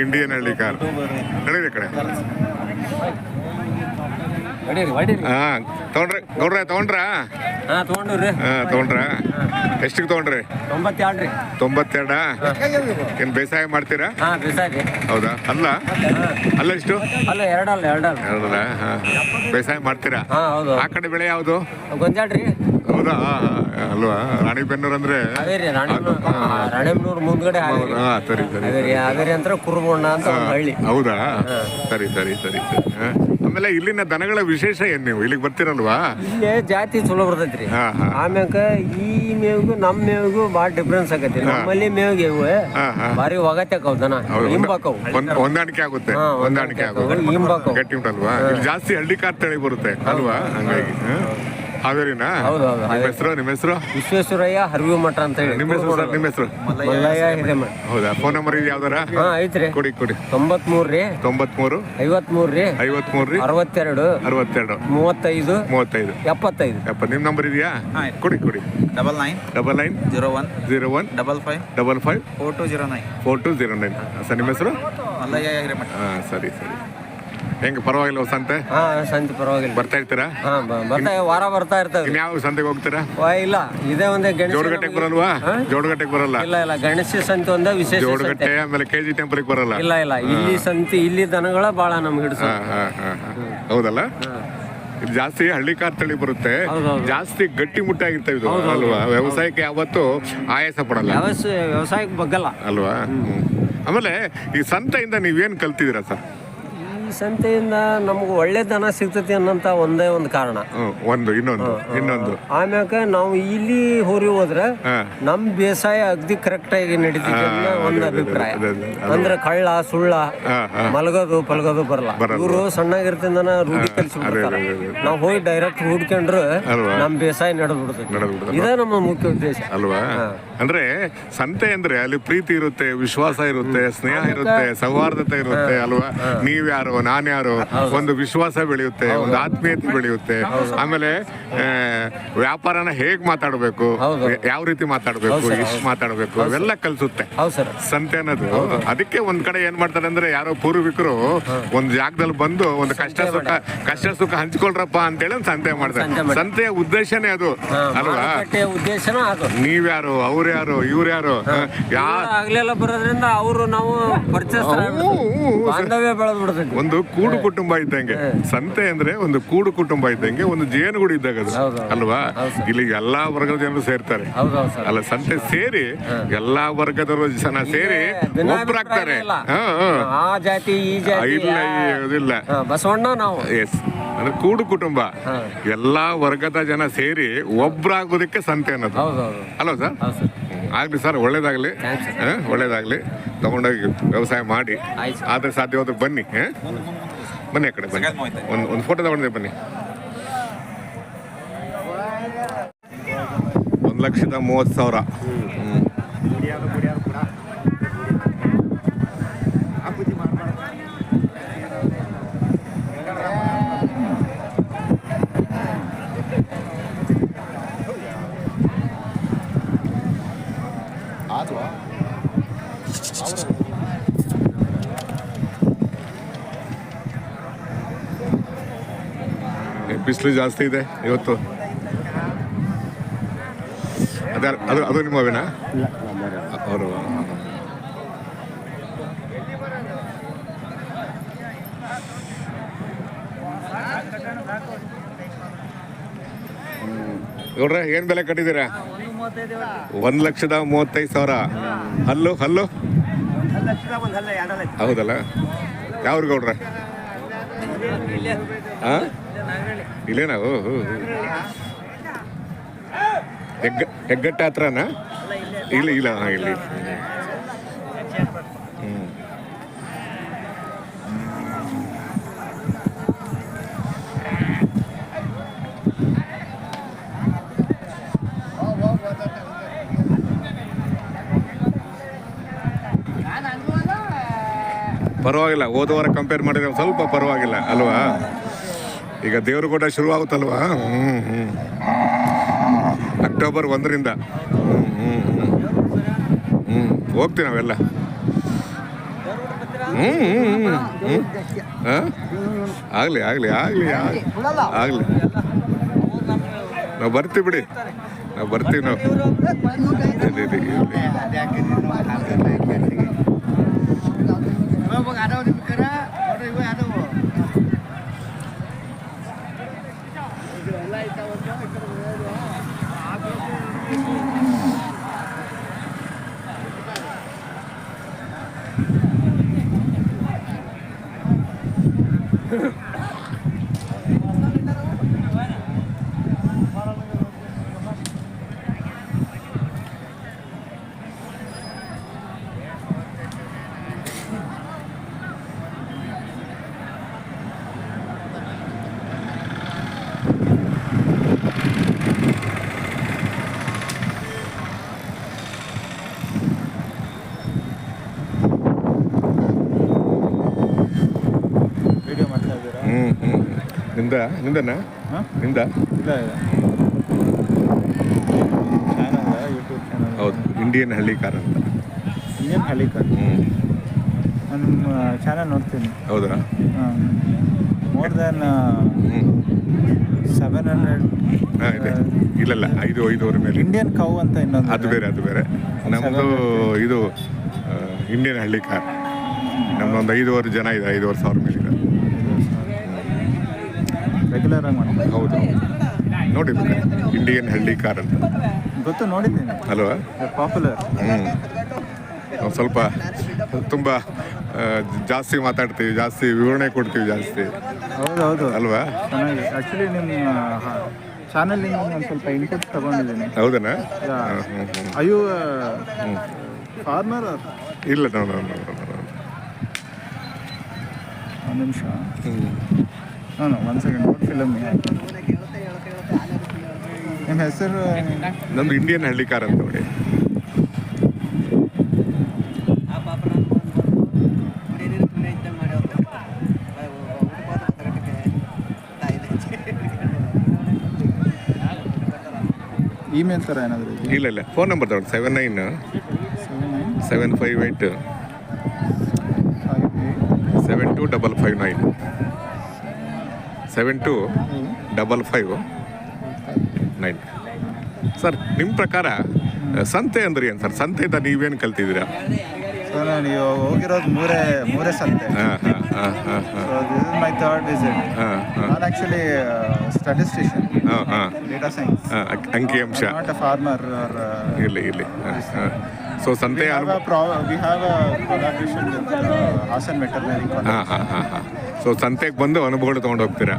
Indian ಹಳ್ಳಿ car ನಡೀರಿ ಕಡೆ. ಹಾಂ ತಗೊಂಡ್ರಿ ಗೌಡ್ರ ತಗೊಂಡ್ರ? ಹಾಂ ತೊಗೊಂಡ್ರಿ ಹಾಂ ತಗೊಂಡ್ರ? ಎಷ್ಟಿಗೆ ತಗೊಂಡ್ರಿ? ತೊಂಬತ್ತೆರಡು ರೀ ತೊಂಬತ್ತೆರಡ? ಏನ್ ಬೇಸಾಯ ಮಾಡ್ತೀರಾ? ಹಾಂ ಬೇಸಾಯ ಹೌದಾ? ಅಲ್ಲ? ಅಲ್ಲ ಎಷ್ಟು ಅಲ್ಲ ಎರಡಲ್ಲ ಎರಡಲ್ಲ. ಎರಡಲ್ಲ ಹಾ ಬೇಸಾಯ ಮಾಡ್ತೀರಾ? ಹಾಂ ಹೌದು. ಆ ಕಡೆ ಬೆಳೆ ಯಾವುದು? ಗೊಂಜಾಳ ರೀ ಹೌದಾ? ಅಲ್ವಾ? ರಾಣಿಬೆನ್ನೂರು ಅಂದ್ರೆ ರಾಣಿಬೆನ್ನೂರು ಮುಂದ್ಗಡೆ ಹಾವೇರಿ ಹಾ ಸರಿ ಸರಿ ಹಾವೇರಿ ಅಂತ ಕುರುಬಣ್ಣ ಅಂತ ಹಳ್ಳಿ. ಹೌದಾ? ಸರಿ ಸರಿ ಸರಿ ಸರಿ. ಆಮೇಲೆ ಇಲ್ಲಿನ ದನಗಳ ವಿಶೇಷ ಏನ್ ನೀವು? ಇಲ್ಲಿಗೆ ಬರ್ತೀರಲ್ವಾ? ಇಲ್ಲಿ ಜಾತಿ ಚಲೋ ಬರ್ತೈತ್ರಿ ಆಮ್ಯಾಕ ಈ ಮೇವಿಗೂ ನಮ್ಮ ಮೇವಿಗೂ ಭಾಳ ಡಿಫ್ರೆನ್ಸ್ ಆಗೈತಿ ನಮ್ಮಲ್ಲಿ ಮೇವಿಗೆ ಹಾ ಭಾರಿ ಒಗತ್ಯಾಕವ್ ದನ. ಹೌದು, ಹಿಂಬಾಕವು. ಹೊಂದ್- ಹೊಂದಾಣಿಕೆ ಆಗುತ್ತೆ. ಹೊಂದಾಣಿಕೆ ಆಗುತ್ತೆ. ಹಿಂಬಾಕವು. ಗಟ್ಟಿ ಉಂಟಲ್ವಾ? ಜಾಸ್ತಿ ಹಳ್ಳಿ ಕಾರ್ ತಳಿ ಬರುತ್ತೆ. ಅಲ್ವಾ? ಹಂಗಾಗಿ? ಹಾವೇರಿನಾ? ಹೌದು ಹೌದು ನಿಮ್ಮ ಹೆಸರು ನಿಮ್ಮ ಹೆಸರು? ವಿಶ್ವೇಶ್ವರಯ್ಯ ಹರಿವಿ ಮಠ ಅಂತ ಹೇಳಿ. ನಿಮ್ಮ ಹೆಸರು ಸರ್ ನಿಮ್ಮ ಹೆಸರು? ಮಲ್ಲಯ್ಯ ಹಿರೇಮಠ ಹೌದಾ? ಫೋನ್ ನಂಬರ್ ಇದೆ ಯಾವ್ದಾರ? ಹಾ ಐತ್ರಿ ಕೊಡಿ ಕೊಡಿ. ತೊಂಬತ್ಮೂರು ರೀ. ತೊಂಬತ್ಮೂರು? ಐವತ್ಮೂರು ರೀ. ಐವತ್ಮೂರು ರೀ? ಅರವತ್ತೆರಡು. ಅರವತ್ತೆರಡು. ಮೂವತ್ತೈದು. ಮೂವತ್ತೈದು. ಎಪ್ಪತ್ತೈದು. ಯಪ್ಪ ನಿಮ್ಮ ನಂಬರ್ ಇದೆಯಾ? ಕೊಡಿ ಕೊಡಿ. Double nine double nine zero one zero one double five double five four two zero nine. Four two zero nine. Sir ನಿಮ್ಮ ಹೆಸರು? ಮಲ್ಲಯ್ಯ ಹಿರೇಮಠ ಹಾಂ ಸರಿ ಸರಿ. ಹೆಂಗೆ ಪರವಾಗಿಲ್ಲ ಸಂತೆ? ಹಾ ಸಂತೆ ಪರವಾಗಿಲ್ಲ. ಬರ್ತಾ ಇರ್ತೀರಾ? ಹಾ ಬ- ಬರ್ತಾ ವಾರ ಬರ್ತಾ ಇರ್ತದೆ. ಇನ್ಯಾವ ಸಂತೆಗೆ ಹೋಗ್ತೀರಾ? ಇಲ್ಲ ಇದೇ ಒಂದೇ ಗಣೇಶ ಜೋಡಗಟ್ಟೆಗೆ ಬರಲ್ವಾ? ಜೋಡಗಟ್ಟೆಗೆ ಬರಲ್ಲ? ಇಲ್ಲ ಇಲ್ಲ ಗಣೇಶ ಸಂತೆ ಒಂದೇ ವಿಶೇಷ ಸಂತೆ. ಜೋಡಗಟ್ಟೆ ಆಮೇಲೆ ಕೆ ಜಿ ಟೆಂಪಲ್ಗೆ ಬರಲ್ಲ? ಇಲ್ಲ ಇಲ್ಲ ಇಲ್ಲಿ ಸಂತಿ ಇಲ್ಲಿ ದನಗಳ ಬಹಳ ನಮ್ಗೆ ಹಿಡಿಸ ಹಾ, ಹಾ, ಹಾ, ಹಾ. ಹೌದಲ್ಲ? ಇದು ಜಾಸ್ತಿ ಹಳ್ಳಿ ಕಾರ್ ತಳಿ ಬರುತ್ತೆ. ಹೌದೌದು. ಜಾಸ್ತಿ ಗಟ್ಟಿ ಮುಟ್ಟಾಗಿರ್ತವೆ ಇದು ಅಲ್ವಾ? ವ್ಯವಸಾಯಕ್ಕೆ ಯಾವತ್ತು ಆಯಾಸ ಪಡಲ್ಲ. ವ್ಯವಸಾಯ ವ್ಯವಸಾಯಕ್ಕೆ ಬಗ್ಗಲ್ಲ. ಅಲ್ವಾ? ಹ್ಮ್. ಆಮೇಲೆ ಈ ಸಂತೆಯಿಂದ ನೀವೇನ್ ಕಲ್ತಿದ್ದೀರಾ ಸರ್? ಸಂತೆಯಿಂದ ನಮ್ಗೆ ಒಳ್ಳೆ ದನ ಸಿಗ್ತೈತಿ ಅನ್ನಂತ ಒಂದೇ ಒಂದು ಕಾರಣ. ಹ್ಮ್, ಒಂದು ಇನ್ನೊಂದು ಇನ್ನೊಂದು. ಆಮ್ಯಾಕ ನಾವು ಇಲ್ಲಿ ಹೋರಿ ಹೋದ್ರೆ. ನಮ್ ಬೇಸಾಯ ಅಗ್ದಿ ಕರೆಕ್ಟ್ ಆಗಿ ನಡೀತೈತಿ ಅನ್ನೋ ಒಂದು ಅಭಿಪ್ರಾಯ. ಅದೇ, ಅದೇ, ಅಂದ್ರೆ ಕಳ್ಳ ಸುಳ್ಳ. ಮಲಗೋದು ಪಲಗೋದು ಬರಲ್ಲ. ಇವರು ಸಣ್ಣಾಗಿರ್ತಿಂದನ ರೂಢಿ ಕಲಿಸ್ಬಿಡ್ತಾರ ನಾವು ಹೋಗಿ ಡೈರೆಕ್ಟ್ ಹುಡ್ಕೊಂಡ್ರು? ನಮ್ ಬೇಸಾಯ ನಡೆದು ಬಿಡ್ತೈತಿ ಇದೇ ನಮ್ಮ ಮುಖ್ಯ ಉದ್ದೇಶ. ಅಲ್ವಾ? ಅಂದ್ರೆ ಸಂತೆ ಅಂದ್ರೆ ಅಲ್ಲಿ ಪ್ರೀತಿ ಇರುತ್ತೆ ವಿಶ್ವಾಸ ಇರುತ್ತೆ ಸ್ನೇಹ ಇರುತ್ತೆ ಸೌಹಾರ್ದತೆ ಇರುತ್ತೆ ಅಲ್ವಾ? ನೀವ್ಯಾರು ನಾನ್ಯಾರು? ಒಂದು ವಿಶ್ವಾಸ ಬೆಳೆಯುತ್ತೆ ಒಂದು ಆತ್ಮೀಯತೆ ಬೆಳೆಯುತ್ತೆ. ಆಮೇಲೆ ವ್ಯಾಪಾರನ ಹೇಗ್ ಮಾತಾಡಬೇಕು? ಯಾವ ರೀತಿ ಮಾತಾಡಬೇಕು? ಎಷ್ಟು ಮಾತಾಡಬೇಕು? ಅವೆಲ್ಲ ಕಲ್ಸುತ್ತೆ. ಸಂತೆ ಅನ್ನೋದು. ಅದಕ್ಕೆ ಒಂದ್ ಕಡೆ ಏನ್ ಮಾಡ್ತಾರೆ ಅಂದ್ರೆ ಯಾರೋ ಪೂರ್ವಿಕರು ಒಂದ್ ಜಾಗದಲ್ಲಿ ಬಂದು ಒಂದು ಕಷ್ಟ ಸುಖ ಕಷ್ಟ ಸುಖ ಹಂಚ್ಕೊಳ್ರಪ್ಪ ಅಂತೇಳಿ ಸಂತೆ ಮಾಡ್ತಾರೆ. ಸಂತೆ ಮಾಡ್ತಾರೆ. ಸಂತೆಯ ಉದ್ದೇಶನೇ ಅದು ಅಲ್ವಾ? ನೀವ್ಯಾರು ಉದ್ದೇಶನ ಅದು ಇವ್ರು ಯಾರು ಯಾ ಆಗ್ಲೆಲ್ಲ ಬರೋದ್ರಿಂದ ಅವರು ನಾವು ಪರ್ಚೇಸ್ ಬಾಂಧವ್ಯ ಒಂದು ಕೂಡು ಕುಟುಂಬ ಇದ್ದಂಗೆ. ಸಂತೆ ಅಂದ್ರೆ ಒಂದು ಕೂಡು ಕುಟುಂಬ ಇದ್ದಂಗೆ ಒಂದು ಜೇನುಗೂಡು ಇದ್ದಾಗ ಅದು. ಅಲ್ವಾ? ಇಲ್ಲಿ ಎಲ್ಲಾ ವರ್ಗದ ಜನರು ಸೇರ್ತಾರೆ. ಅಲ್ಲ ಸಂತೆ ಸೇರಿ ಎಲ್ಲಾ ವರ್ಗದವರು ಜನ ಸೇರಿ ಒಬ್ಬರಾಗ್ತಾರೆ ಇಲ್ಲ. ಆ ಜಾತಿ ಈ ಜಾತಿ ಇಲ್ಲ ಇದಿಲ್ಲ. ಬಸವಣ್ಣ ನಾವು. ಎಸ್. ಅಂದ್ರೆ ಕೂಡು ಕುಟುಂಬ. ಎಲ್ಲಾ ವರ್ಗದ ಜನ ಸೇರಿ ಒಬ್ರಾಗೋದಕ್ಕೆ ಸಂತೆ ಅನ್ನೋದು. ಅಲ್ವಾ ಸರ್. ಆಗ್ಲಿ ಸರ್ ಒಳ್ಳೇದಾಗ್ಲಿ? ಒಳ್ಳೇದಾಗ್ಲಿ. ತಗೊಂಡೋಗಿ ವ್ಯವಸಾಯ ಮಾಡಿ. ಆದ್ರೆ ಸಾಧ್ಯ ಆದ್ರೆ ಸಾಧ್ಯವಾದ್ರೆ ಬನ್ನಿ ಹ? ಬನ್ನಿ ಆ ಕಡೆ ಬನ್ನಿ. ಒಂದು ಒಂದು ಫೋಟೋ ತಗೊಂಡಿದ್ದೆ ಬನ್ನಿ. ಒಂದು ಲಕ್ಷದ ಮೂವತ್ತು ಸಾವಿರ. ಬಿಸಿಲು ಜಾಸ್ತಿ ಇದೆ ಇವತ್ತು. ಅದೇ ಅದು ಅದು ನಿಮ್ಮ ಅವಿನ? ಅವರು. ನೋಡ್ರೆ ಏನ್ ಬೆಲೆ ಕಟ್ಟಿದ್ದೀರಾ? ಒಂದ್ ಲಕ್ಷದ ಮೂವತ್ತೈದು ಸಾವಿರ. ಹಲ್ಲು ಹಲ್ಲು? ಹೌದಲ್ಲ? ಯಾವ್ರು ಗೌಡ್ರೆ? ಆ? ಇಲ್ಲೇನಾ? ಓ ಹೋ, ಹೋ. ಹೆಗ್ಗ ಹೆಗ್ಗಟ್ಟ ಹತ್ರನಾ? ಇಲ್ಲ ಇಲ್ಲ ಹಾಂ ಇಲ್ಲಿ. ಪರವಾಗಿಲ್ಲ, ಹೋದ ವಾರ ಕಂಪೇರ್ ಮಾಡಿದ್ರೆ ಸ್ವಲ್ಪ ಪರವಾಗಿಲ್ಲ, ಅಲ್ವಾ? ಈಗ ದೇವರು ಕೂಡ ಶುರುವಾಗುತ್ತಲ್ವಾ? ಹ್ಞೂ ಹ್ಞೂ ಅಕ್ಟೋಬರ್ ಒಂದರಿಂದ. ಹ್ಞೂ ಹೋಗ್ತೀವಿ ನಾವೆಲ್ಲ. ಹ್ಞೂ ಹ್ಞೂ ಹ್ಞೂ ಹಾಂ? ಆಗಲಿ ಆಗಲಿ ಆಗಲಿ ಆಗಲಿ. ನಾವು ಬರ್ತೀವಿ ಬಿಡಿ. ನಾವು ಬರ್ತೀವಿ ನಾವು. ಇರ್ಲಿ, ಇರ್ಲಿ, ಇರ್ಲಿ. ವಿಡಿಯೋ ಮಾಡ್ತಾ ಇದ್ದೀರಾ ಹ್ಞೂ ಹ್ಞೂ ನಿಂದ ಹಿಂದೆನಾ ಹಾಂ? ನಿಂದ? ಇಲ್ಲ ಇಲ್ಲ. ಚಾನಲ್ ಯೂಟ್ಯೂಬ್ ಚಾನಲ್ ಹೌದು ಇಂಡಿಯನ್ ಹಳ್ಳಿಕಾರ ಅಂತ. ಇಂಡಿಯನ್ ಹಳ್ಳಿಕಾರ್. ನಾನು ನಿಮ್ಮ ಚಾನಲ್ ನೋಡ್ತೀನಿ. ಹೌದಾ? ಮೋರ್ ದೆನ್ ಸೆವೆನ್ ಹಂಡ್ರೆಡ್ ಹಾಂ ಇದೆ. ಇಲ್ಲಲ್ಲ ಐದು ಐದೂವರೆ ಮೇಲೆ. ಇಂಡಿಯನ್ ಕೌ ಅಂತ ಇನ್ನೊಂದು ಅದು ಬೇರೆ ಅದು ಬೇರೆ. ನಮ್ಮದು ಇದು ಇಂಡಿಯನ್ ಹಳ್ಳಿ ಕಾರ್ ನಮ್ಮದೊಂದು ಐದೂವರೆ ಜನ ಇದೆ ಐದೂವರೆ ಸಾವಿರ ಮೇಲೆ ಇದೆ ರೆಗ್ಯುಲರ್ ಆಗಿ ಮಾಡ್ತೀನಿ ಹೌದು ನೋಡಿ ಇಂಡಿಯನ್ ಹಳ್ಳಿ ಕಾರ್ ಅಂತ. ಗೊತ್ತು ನೋಡಿದ್ದೀನಿ. ಅಲ್ವಾ? ಪಾಪ್ಯುಲರ್ ಹ್ಞೂ ಸ್ವಲ್ಪ ತುಂಬ ಜಾಸ್ತಿ ಮಾತಾಡ್ತೀವಿ ಜಾಸ್ತಿ ವಿವರಣೆ ಕೊಡ್ತೀವಿ ಜಾಸ್ತಿ. ಹೌದು ಹೌದು. ಅಲ್ವಾ? ಚೆನ್ನಾಗಿ. ಆ್ಯಕ್ಚುಲಿ ನಿಮ್ಮ ಚಾನಲಿಂದ ನಾನು ಸ್ವಲ್ಪ ಇನ್ಪುಟ್ ತಗೊಂಡಿದ್ದೀನಿ. ಹೌದನಾ? ಅಯ್ಯೋ ಫಾರ್ಮರ್ ಇಲ್ಲ ನಾನು. ಒಂದು ನಿಮಿಷ. ಹ್ಞೂ ಹಾಂ ಒಂದ್ ಸೆಕೆಂಡ್ ನೋಟ್ ಫಿಲಮ್ ನಿಮ್ಮ ಹೆಸರು? ನಮ್ದು ಇಂಡಿಯನ್ ಹಳ್ಳಿ ಕಾರ್ ಅಂತ ನೋಡಿ. ಇಮೇಲ್ ಥರ ಏನಾದರೂ ಇಲ್ಲ ಇಲ್ಲ. ಫೋನ್ ನಂಬರ್ ತಗೊಂಡು. Seven nine seven five eight seven two double five nine seven two double five nine sir ನಿಮ್ಮ ಪ್ರಕಾರ ಸಂತೆ ಅಂದ್ರೆ ಏನು ಸರ್? ಸಂತೆಯಿಂದ ನೀವೇನು ಕಲ್ತಿದ್ದೀರಾ? ಸೊ ನಾನು ಇವಾಗ ಹೋಗಿರೋದು ಮೂರೇ ಮೂರೇ ಸಂತೆ. ಹಾಂ ಹಾಂ ಹಾಂ ಹಾಂ ಹಾಂ. So this is my third visit ನಾನು ಆ್ಯಕ್ಚುಲಿ ಸ್ಟಾಟಿಸ್ಟಿಷಿಯನ್ ಹಾಂ ಹಾಂ. ಡೇಟಾ ಸೈನ್ಸ್ ಅಂಕಿಅಂಶ ನಾಟ್ ಅ ಫಾರ್ಮರ್ ಇರಲಿ. ಇರಲಿ ಸೊ ಸಂತೆ uh. ಹಾಂ ಹಾಂ ಹಾಂ ಹಾಂ ಸೊ ಸಂತೆಗೆ ಬಂದು ಅನುಭವಗಳು ತೊಗೊಂಡು ಹೋಗ್ತೀರಾ?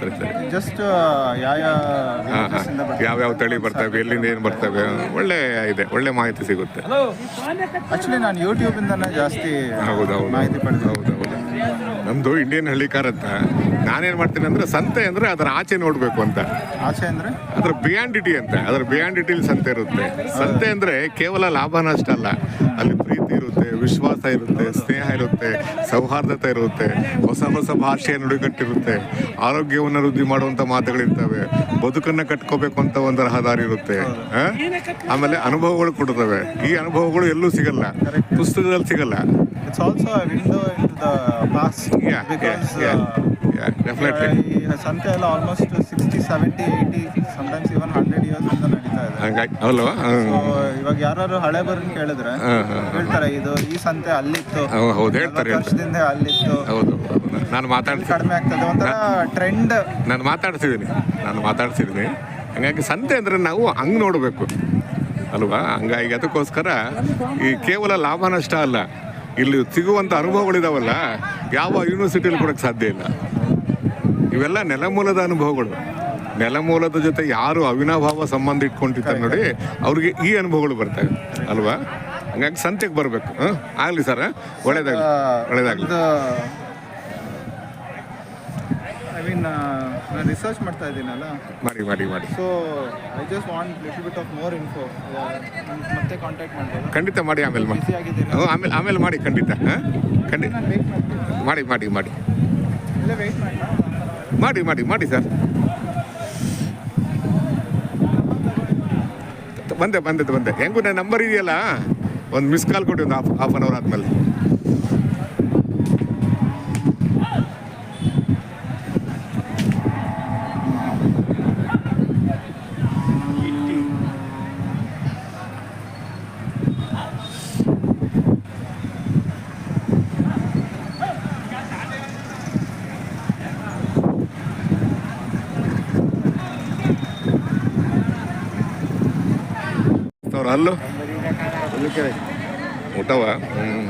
ಸರಿ ಸರಿ. ಜಸ್ಟ್ ಇಂದ ಯಾವ್ಯಾವ ತಳಿ ಬರ್ತವೆ ಎಲ್ಲಿಂದ ಏನು ಬರ್ತವೆ ಒಳ್ಳೆ ಇದೆ ಒಳ್ಳೆ ಮಾಹಿತಿ ಸಿಗುತ್ತೆ. ಆಕ್ಚುಲಿ ನಾನು ಯೂಟ್ಯೂಬ್ ಇಂದನೇ ಜಾಸ್ತಿ ಹೌದು ಹೌದು ಮಾಹಿತಿ ಪಡೆದು ಹೌದು ಹೌದು ನಮ್ದು ಇಂಡಿಯನ್ ಹಳ್ಳಿ ಕಾರ್ ಅಂತ. ನಾನೇನ್ ಮಾಡ್ತೀನಿ ಅಂದ್ರೆ ಸಂತೆ ಅಂದ್ರೆ ಅದರ ಆಚೆ ನೋಡ್ಬೇಕು ಅಂತ. ಆಚೆ ಅಂದ್ರೆ? ಅದ್ರ ಬಿಯಾಂಡಿಟಿ ಅಂತ. ಅದ್ರ ಬಿಯಾಂಡಿಟಿಲಿ ಸಂತೆ ಇರುತ್ತೆ. ಸಂತೆ ಅಂದ್ರೆ ಕೇವಲ ಲಾಭ ನಷ್ಟ ಅಲ್ಲ ವಿಶ್ವಾಸ ಇರುತ್ತೆ ಸ್ನೇಹ ಇರುತ್ತೆ ಸೌಹಾರ್ದತೆ ಇರುತ್ತೆ ಹೊಸ ಹೊಸ ಭಾಷೆಯ ನುಡಿಗಟ್ಟಿರುತ್ತೆ ಆರೋಗ್ಯವನ್ನು ವೃದ್ಧಿ ಮಾಡುವಂಥ ಮಾತುಗಳಿರ್ತವೆ ಬದುಕನ್ನು ಕಟ್ಕೋಬೇಕು ಅಂತ ಒಂದು ರಹದಾರಿ ಇರುತ್ತೆ? ಆಮೇಲೆ ಅನುಭವಗಳು ಕೊಡುತ್ತವೆ ಈ ಅನುಭವಗಳು ಎಲ್ಲೂ ಸಿಗಲ್ಲ ಪುಸ್ತಕದಲ್ಲಿ ಸಿಗಲ್ಲ. ಸಂತೆ ಎಲ್ಲ almost sixty seventy eighty sometimes even hundred years ನಡೀತಾ ಇದೆ. ಹಂಗಾಗಿ ಅಲ್ವಾ. ಇವಾಗ ಯಾರು ಹಳೆ ಬರ್ನ್ ಕೇಳಿದ್ರೆ ಹೇಳ್ತಾರೆ ಇದು ಈ ಸಂತೆ ಅಲ್ಲಿತ್ತು. ಹೌದು, ಹೇಳ್ತಾರೆ ನಲವತ್ತು ವರ್ಷದಿಂದ ಅಲ್ಲಿತ್ತು. ಹೌದು ನಾನು ಮಾತಾಡ್ತೀನಿ ಕಡಿಮೆ ಆಗ್ತದೆ ಒಂಥರ ಟ್ರೆಂಡ್ ನಾನು ಮಾತಾಡ್ತಿದ್ದೀನಿ ನಾನು ಮಾತಾಡ್ತಿದ್ದೀನಿ. ಹಂಗಾಗಿ ಸಂತೆ ಅಂದರೆ ನಾವು ಹಂಗೆ ನೋಡಬೇಕು. ಅಲ್ವಾ? ಹಂಗಾಗಿ ಅದಕ್ಕೋಸ್ಕರ ಈ ಕೇವಲ ಲಾಭ ನಷ್ಟ ಅಲ್ಲ ಇಲ್ಲಿ ಸಿಗುವಂಥ ಅನುಭವಗಳಿದಾವಲ್ಲ ಯಾವ ಯೂನಿವರ್ಸಿಟಿಯಲ್ಲಿ ಕೊಡೋಕ್ಕೆ ಸಾಧ್ಯ ಇಲ್ಲ. ಇವೆಲ್ಲ ನೆಲಮೂಲದ ಅನುಭವಗಳು. ನೆಲಮೂಲದ ಜೊತೆ ಯಾರು ಅವಿನಾಭಾವ ಸಂಬಂಧ ಇಟ್ಕೊಂಡಿರ್ತಾರೆ ನೋಡಿ ಅವ್ರಿಗೆ ಈ ಅನುಭವಗಳು ಬರ್ತವೆ ಅಲ್ವಾ? ಹಂಗಾಗಿ ಸಂತೆಗೆ ಬರಬೇಕು. ಹಾಂ? ಆಗಲಿ ಸರ್ ಒಳ್ಳೇದಾಗಲಿ ಒಳ್ಳೇದಾಗಲಿ. ಐ ಮೀನ್ ನಾನು ರಿಸರ್ಚ್ ಮಾಡ್ತಾ ಇದ್ದೀನಲ್ಲ? ಮಾಡಿ ಮಾಡಿ ಮಾಡಿ. So I just want little bit of more info ಮತ್ತೆ ಕಾಂಟ್ಯಾಕ್ಟ್ ಮಾಡ್ಬೋದು? ಖಂಡಿತ ಮಾಡಿ ಆಮೇಲೆ ಮಾಡಿ ಆಮೇಲೆ ಆಮೇಲೆ ಮಾಡಿ ಖಂಡಿತ ಹಾಂ? ಖಂಡಿತ ಮಾಡಿ ಮಾಡಿ ಮಾಡಿ. ಮಾಡಿ ಮಾಡಿ ಮಾಡಿ ಮಾಡಿ ಸರ್. ಬಂದೆ ಬಂದೆ ಬಂದೆ. ಹೆಂಗು, ನನ್ನ ನಂಬರ್ ಇದೆಯಲ್ಲ? ಒಂದು ಮಿಸ್ ಕಾಲ್ ಕೊಡಿ, ಒಂದು ಹಾಫ್ ಹಾಫ್ ಆನ್ ಅವರ್ ಆದಮೇಲೆ. ಅಲ್ಲೂ. ಊಟವ? ಹ್ಞೂ